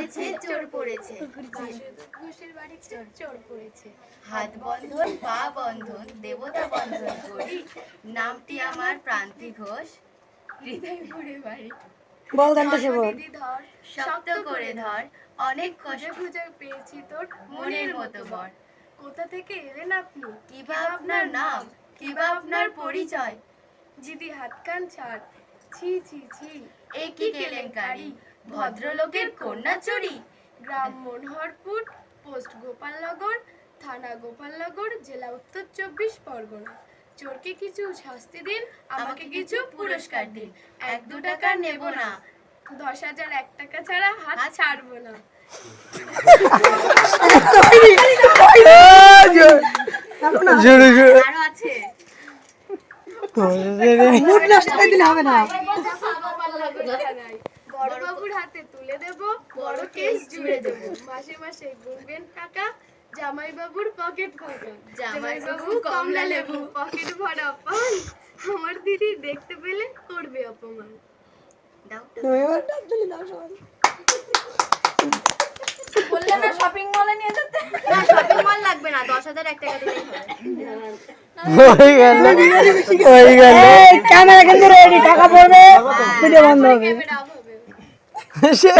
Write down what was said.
পড়েছে চোর পড়েছে। ঘোষের বাড়িতে চোর পড়েছে। হাত বন্ধন পা বন্ধন দেবতা বন্ধন করি। নামটি আমার প্রান্তি ঘোষ। হৃদয় ভরে বাড়ি। বল গানটা ধর শক্ত করে ধর অনেক কষ্ট। খুঁজে পেয়েছি তোর মনের মতো বর। কোথা থেকে এলেন আপনি? কিবা আপনার নাম কিবা আপনার পরিচয়। দিদি হাত কান ছাড়। ছি ছি ছি। এ কি কেলেঙ্কারি? ভদ্রলোকের কন্যা চুরি গ্রাম মনোহরপুর পোস্ট গোপালনগর থানা গোপালনগর জেলা উত্তর চব্বিশ পরগনা। চোরকে কিছু শাস্তি দিন আমাকে কিছু পুরস্কার দিন। এক দু টাকা নেব না। দশ হাজার এক টাকা ছাড়া হাত ছাড়বো না। আছে। মুড নষ্ট করে দিলে হবে না। বড়বাবুর হাতে তুলে দেব বড় কেস জুড়ে দেব। মাসে মাসে গুনবেন টাকা জামাইবাবুর পকেট ফাঁকা জামাইবাবু কমলা লেবু পকেট ভরা পান। আমার দিদি দেখতে পেলে করবে অপমান। বললে না শপিং মলে নিয়ে যেতে। না শপিং মল লাগবে না দশ হাজার এক টাকা দিলেই হবে। হয়ে গেল। হয়ে গেল। ক্যামেরা কিন্তু টাকা পড়বে। ভিডিও বন্ধ হবে। সে